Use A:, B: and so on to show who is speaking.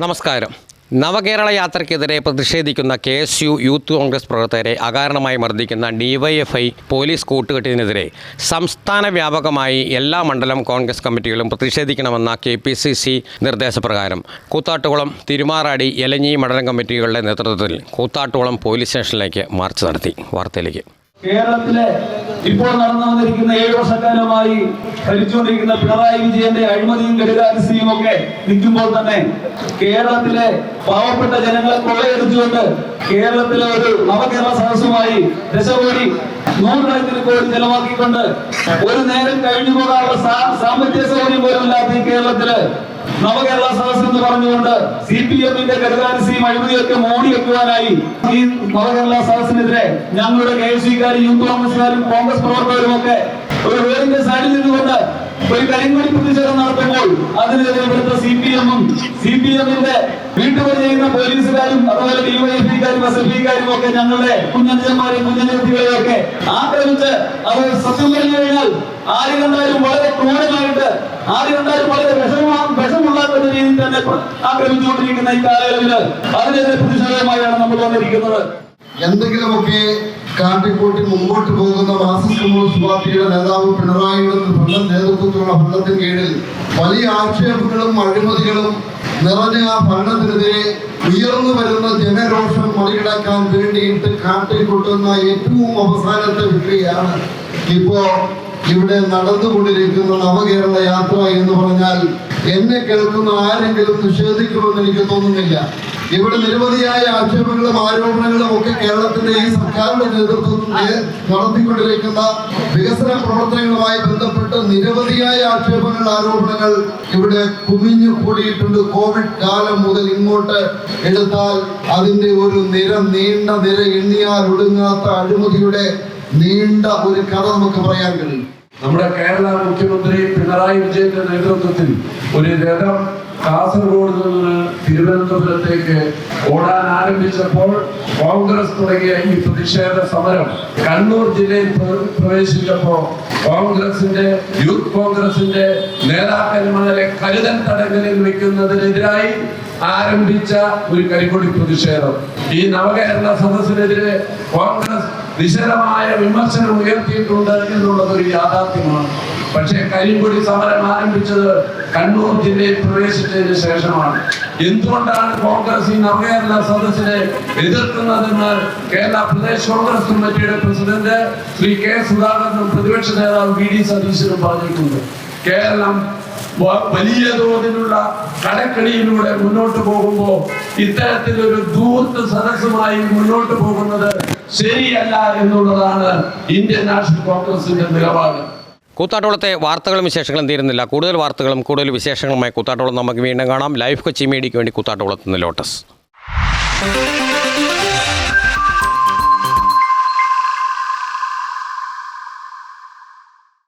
A: നമസ്കാരം. നവകേരള യാത്രയ്ക്കെതിരെ പ്രതിഷേധിക്കുന്ന K S U youth Congress പ്രവർത്തകരെ അകാരണമായി മർദ്ദിക്കുന്ന ഡിവൈഎഫ്ഐ പോലീസ് കൂട്ടുകെട്ടിനെതിരെ സംസ്ഥാന വ്യാപകമായി എല്ലാ മണ്ഡലം കോൺഗ്രസ് കമ്മിറ്റികളും പ്രതിഷേധിക്കണമെന്ന കെ പി സി സി നിർദ്ദേശപ്രകാരം കൂത്താട്ടുകുളം തിരുമാറാടി എലഞ്ഞി മണ്ഡലം കമ്മിറ്റികളുടെ നേതൃത്വത്തിൽ കൂത്താട്ടുകുളം പോലീസ് സ്റ്റേഷനിലേക്ക് മാർച്ച് നടത്തി. വാർത്തയിലേക്ക്.
B: കേരളത്തിലെ ഇപ്പോൾ നടന്നു വന്നിരിക്കുന്ന ഏഴ് വർഷക്കാലമായി ഭരിച്ചുകൊണ്ടിരിക്കുന്ന പിണറായി വിജയന്റെ അഴിമതിയും കെടുകാരസ്ഥയും ഒക്കെ നിൽക്കുമ്പോൾ തന്നെ കേരളത്തിലെ പാവപ്പെട്ട ജനങ്ങളെ കൊള്ളയെടുത്തുകൊണ്ട് കേരളത്തിലെ ഒരു നവകേരള സദസ്സുമായി ദശകോടി നൂറുകണക്കിന് കോടി ചെലവാക്കിക്കൊണ്ട് ഒരു നേരം കഴിഞ്ഞു പോകാനുള്ള സാമ്പത്തിക സൗകര്യം പോലുമില്ലാത്ത ഈ കേരളത്തിൽ നവകേരള സദസ് എന്ന് പറഞ്ഞുകൊണ്ട് സി പി എമ്മിന്റെ കരുതാരസിയും അഴിമതിയൊക്കെ മോടി വെക്കുവാനായി ഈ നവകേരള സദസ്സിനെതിരെ ഞങ്ങളുടെ കെ എസ് സിക്കാരും യൂത്ത് കോൺഗ്രസ്സുകാരും കോൺഗ്രസ് പ്രവർത്തകരും ഒക്കെ ഒരു വേറിന്റെ സൈഡിൽ നിന്നുകൊണ്ട് ഒരു കരിങ്കൊടി പ്രതിഷേധം നടത്തുമ്പോൾ അതിനെതിരെ ഇവിടുത്തെ സി പി എമ്മും സി പി എമ്മിന്റെ വീട്ടുപണി ചെയ്യുന്ന പോലീസുകാരും അതുപോലെ ഡിവൈഎഫ്ഐക്കാരും എസ് എഫ് ഒക്കെ ഞങ്ങളുടെ ഒക്കെ ആക്രമിച്ച് അവർ സത്യം പറഞ്ഞു കഴിഞ്ഞാൽ ആര് കണ്ടാലും വളരെ ക്രൂരമായിട്ട് ആര് കണ്ടാലും വളരെ വിഷമ വിഷമുണ്ടാക്കുന്ന രീതിയിൽ തന്നെ ആക്രമിച്ചുകൊണ്ടിരിക്കുന്ന ഈ കാലയളവിൽ അതിനെതിരെ പ്രതിഷേധമായാണ് നമ്മൾ വന്നിരിക്കുന്നത്.
C: എന്തെങ്കിലുമൊക്കെ കാട്ടിക്കൂട്ടി മുമ്പോട്ട് പോകുന്ന കമ്മ്യൂണിസ്റ്റ് പാർട്ടിയുടെ നേതാവ് പിണറായിയുടെ നേതൃത്വത്തിലുള്ള ഭരണത്തിന് കീഴിൽ വലിയ ആക്ഷേപങ്ങളും അഴിമതികളും നിറഞ്ഞ ആ ഭരണത്തിനെതിരെ ഉയർന്നു വരുന്ന ജനരോഷം മറികടക്കാൻ വേണ്ടിയിട്ട് കാട്ടിക്കൂട്ടുന്ന ഏറ്റവും അവസാനത്തെ വിഷയാണ് ഇപ്പോ ഇവിടെ നടന്നുകൊണ്ടിരിക്കുന്ന നവകേരള യാത്ര എന്ന് പറഞ്ഞാൽ എന്നെ കേൾക്കുന്ന ആരെങ്കിലും നിഷേധിക്കുമെന്ന് എനിക്ക് തോന്നുന്നില്ല. ഇവിടെ നിരവധിയായ ആക്ഷേപങ്ങളും ആരോപണങ്ങളും ഒക്കെ കേരളത്തിന്റെ ഈ സർക്കാരിന്റെ നേതൃത്വത്തിൽ നടത്തിക്കൊണ്ടിരിക്കുന്ന വികസന പ്രവർത്തനങ്ങളുമായി ബന്ധപ്പെട്ട് നിരവധിയായ ആക്ഷേപങ്ങൾ ആരോപണങ്ങൾ ഇവിടെ കുമിഞ്ഞു കൂടിയിട്ടുണ്ട്. കോവിഡ് കാലം മുതൽ ഇങ്ങോട്ട് എടുത്താൽ അതിന്റെ ഒരു നിര നീണ്ട നിര എണ്ണിയാൽ ഒടുങ്ങാത്ത അഴിമതിയുടെ നീണ്ട ഒരു കഥ നമുക്ക് പറയാൻ കഴിയും.
D: നമ്മുടെ കേരള മുഖ്യമന്ത്രി പിണറായി വിജയന്റെ നേതൃത്വത്തിൽ ഒരു രഥം കാസർഗോഡ് നിന്ന് തിരുവനന്തപുരത്തേക്ക് ഓടാൻ ആരംഭിച്ചപ്പോൾ കോൺഗ്രസ് തുടങ്ങിയ ഈ പ്രതിഷേധ സമരം കണ്ണൂർ ജില്ലയിൽ പ്ര- പ്രവേശിച്ചപ്പോൾ കോൺഗ്രസിന്റെ യൂത്ത് കോൺഗ്രസിന്റെ നേതാക്കന്മാരെ കരുതൽ തടങ്കലിൽ വെക്കുന്നതിനെതിരായി ആരംഭിച്ച ഒരു കരിക്കൊടി പ്രതിഷേധം. ഈ നവകേരള സദസ്സിനെതിരെ കോൺഗ്രസ് നിശിതമായ വിമർശനം ഉയർത്തിയിട്ടുണ്ട് എന്നുള്ളത് ഒരു യാഥാർത്ഥ്യമാണ്. പക്ഷേ കരിങ്കൊടി സമരം ആരംഭിച്ചത് കണ്ണൂർ ജില്ലയിൽ പ്രവേശിച്ചതിന് ശേഷമാണ്. എന്തുകൊണ്ടാണ് കോൺഗ്രസ് ഈ നവകേരള സദസ്സിനെ എതിർക്കുന്നതെന്ന് കേരള പ്രദേശ് കോൺഗ്രസ് കമ്മിറ്റിയുടെ പ്രസിഡന്റ് ശ്രീ കെ സുധാകരനും പ്രതിപക്ഷ നേതാവ് വി ഡി സതീശനും പറഞ്ഞിട്ടുണ്ട്. കേരളം വലിയ തോതിലുള്ള കടക്കണിയിലൂടെ മുന്നോട്ട് പോകുമ്പോൾ ഇത്തരത്തിലൊരു ദൂർത്ത് സദസ്സുമായി മുന്നോട്ട് പോകുന്നത് ശരിയല്ല എന്നുള്ളതാണ് ഇന്ത്യൻ നാഷണൽ കോൺഗ്രസിന്റെ നിലപാട്.
A: കൂത്താട്ടോളത്തെ വാർത്തകളും വിശേഷങ്ങളും തീരുന്നില്ല. കൂടുതൽ വാർത്തകളും കൂടുതൽ വിശേഷങ്ങളുമായി കൂത്താട്ടോളം നമുക്ക് വീണ്ടും കാണാം. ലൈഫ് കൊച്ചി മീഡിയയ്ക്ക് വേണ്ടി കൂത്താട്ടോളത്തുനിന്ന് ലോട്ടസ്.